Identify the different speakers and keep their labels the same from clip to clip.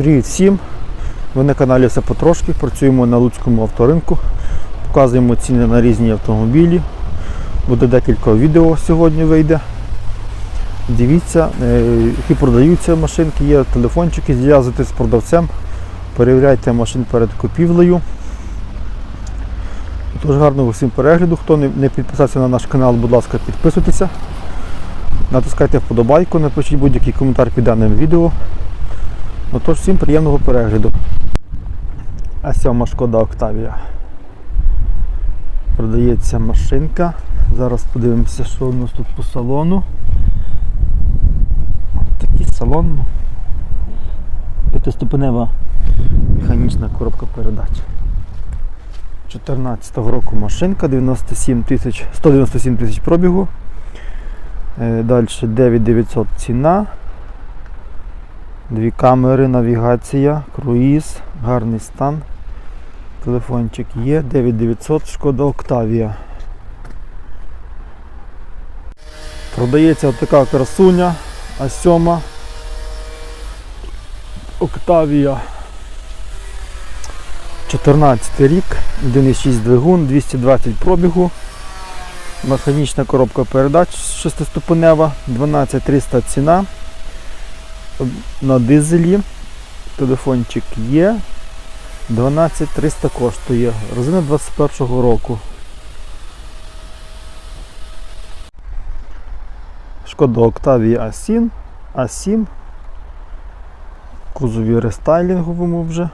Speaker 1: Привіт всім! Ви на каналі все потрошки. Працюємо на Луцькому авторинку. Показуємо ціни на різні автомобілі. Буде декілька відео сьогодні вийде. Дивіться, е, які продаються машинки, є телефончики, зв'язуйтесь з продавцем, перевіряйте машин перед купівлею. Тож гарного всім перегляду. Хто не не підписався на наш канал, будь ласка, підписуйтеся. Натискайте вподобайку, напишіть будь-який коментар під даним відео. Ну тож всім приємного перегляду. А сьома шкода Октавія. Продається машинка. Зараз подивимося, що у нас тут по салону. Такий салон. П'ятиступенева механічна коробка передач. 14 року машинка, 97 тисяч, 197 тисяч пробігу. Е, Далі 9900 ціна. Дві камери, навігація, круїз, гарний стан. Телефончик є, 9900, шкода Октавія. Продається така красуня А7. Октавія. 14 рік, 1,6 двигун, 220 пробігу. Механічна коробка передач шестиступенева, 12300 ціна на дизелі. Телефончик є. 12300 коштує. Резина 21 року. Шкода Octavia A7. A7. Кузові рестайлінговому вже.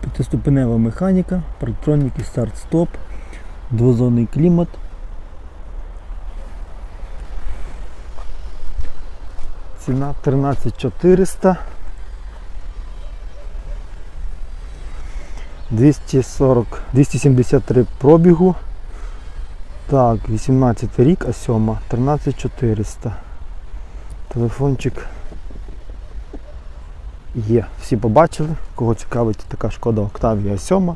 Speaker 1: П'ятиступенева механіка, парктроніки, старт-стоп, двозонний клімат. Ціна 13400. 240, 273 пробігу. Так, 18 рік, а 7, 13400. Телефончик є. Всі побачили, кого цікавить така шкода Octavia 7,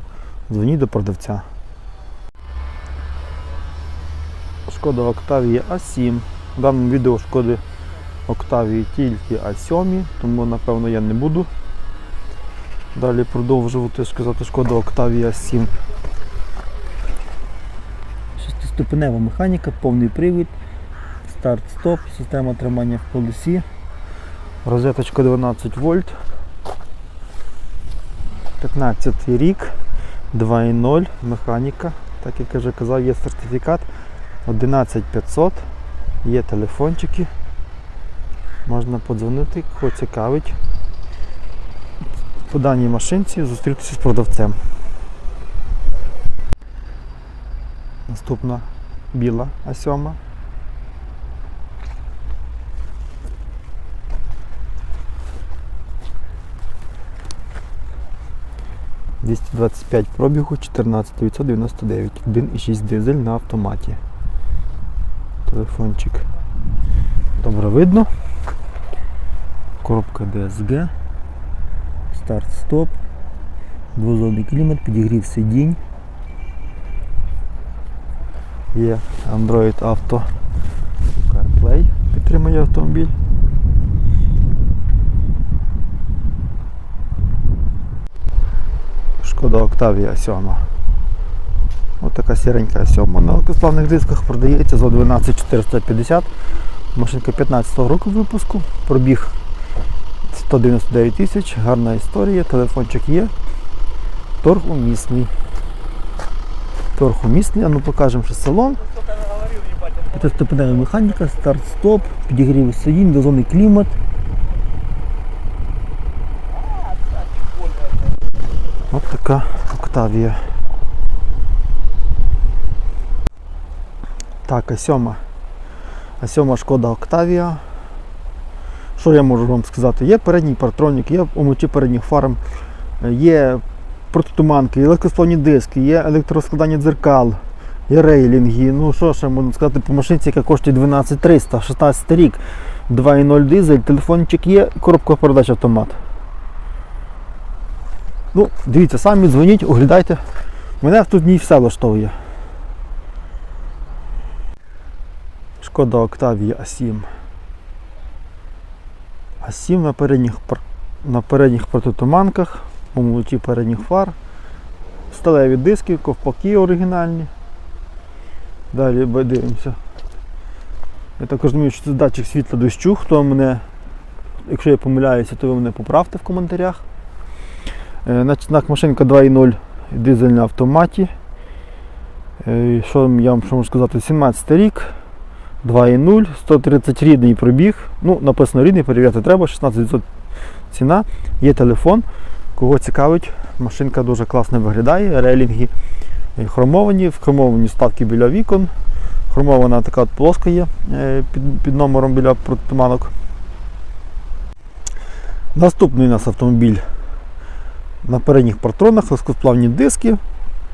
Speaker 1: дзвоніть до продавця. Шкода Octavia A7. В даному відео шкоди Octavia тільки A7, тому напевно я не буду далі продовжувати сказати шкода Octavia 7. Шестиступенева механіка, повний привід, старт-стоп, система тримання в колесі, розеточка 12 вольт, 15 рік, 2.0, механіка, так як я вже казав, є сертифікат 11500, є телефончики, можна подзвонити, кого цікавить. По даній машинці зустрітися з продавцем. Наступна біла А7. «225 пробігу, 14999, 1,6 дизель на автоматі. Телефончик добре видно. Коробка DSG старт-стоп, двозонний клімат, підігрів сидінь. Є Android Auto CarPlay, підтримує автомобіль. Шкода Octavia 7. Ось така сіренька 7 на легкосплавних дисках продається за 12450. Машинка 15 року випуску, пробіг 199 тисяч, гарна історія, телефончик є. Торг умісний. Торг умісний, а ну покажемо ще салон. П'ятиступенева механіка, старт-стоп, підігрів сидінь, дозонний клімат. Ось така Октавія. Так, а сьома. А сьома шкода Октавія що я можу вам сказати? Є передній партронік, є омиті передніх фарм, е, є протитуманки, легкословні диски, є електроскладання дзеркал, є рейлінги. Ну що ще можна сказати по машинці, яка коштує 12300, 16 рік, 2.0 дизель, телефончик є, коробка передач автомат. Ну, Дивіться, самі дзвоніть, оглядайте. Мене тут ні все влаштовує. Шкода Октавія А7 а сів на передніх на передніх протитуманках, у молоті передніх фар, сталеві диски, ковпаки оригінальні. Далі дивимося. Я також розумію, що це датчик світла дощу, хто мене, якщо я помиляюся, то ви мене поправте в коментарях. Е, Знак машинка 2.0 дизель на автоматі. Е, що я вам що можу сказати? 17 рік. 2.0, 130 рідний пробіг. Ну, написано рідний, перевіряти треба, 16% ціна. Є телефон. Кого цікавить, машинка дуже класно виглядає. Рейлінги хромовані, хромовані ставки біля вікон. Хромована така от плоска є е, під, під номером біля протитуманок. Наступний у нас автомобіль на передніх партронах, легкосплавні диски,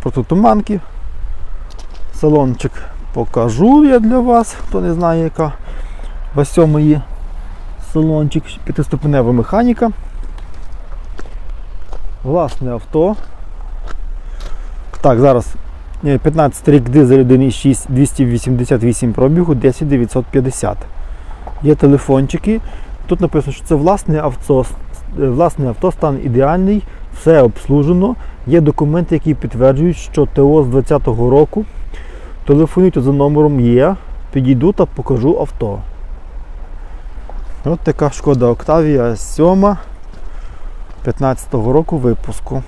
Speaker 1: протитуманки. Салончик покажу я для вас, хто не знає, яка в цьому є салончик, п'ятиступенева механіка. Власне авто. Так, зараз е, 15 рік дизель 1.6 288 пробігу, 10950. Є телефончики. Тут написано, що це власне авто, е, власне авто, стан ідеальний, все обслужено. Є документи, які підтверджують, що ТО з 2020 року. Телефонуйте за номером є, підійду та покажу авто. От така шкода Octavia 7 15 року випуску.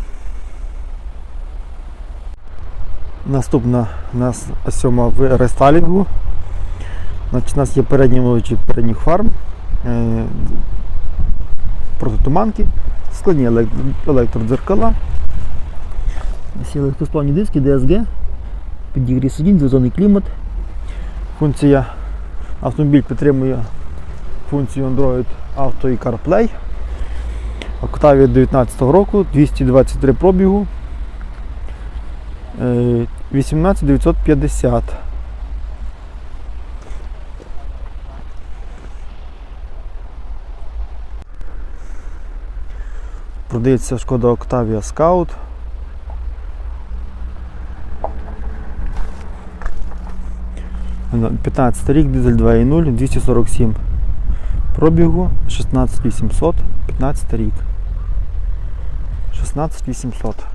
Speaker 1: Наступна у нас 7 в рестайлінгу. Значить, у нас є передні молодші передніх фарм, е, протитуманки, складні елек- електродзеркала. Всі легкосплавні диски, DSG, підігрів сидінь, двозонний клімат. Функція автомобіль підтримує функцію Android Auto і CarPlay. Octavia 19 року, 223 пробігу. Е, 18950. Продається шкода Octavia Scout. 15 рік, дизель 2.0, 247 пробігу, 16800, 15 рік. 16800.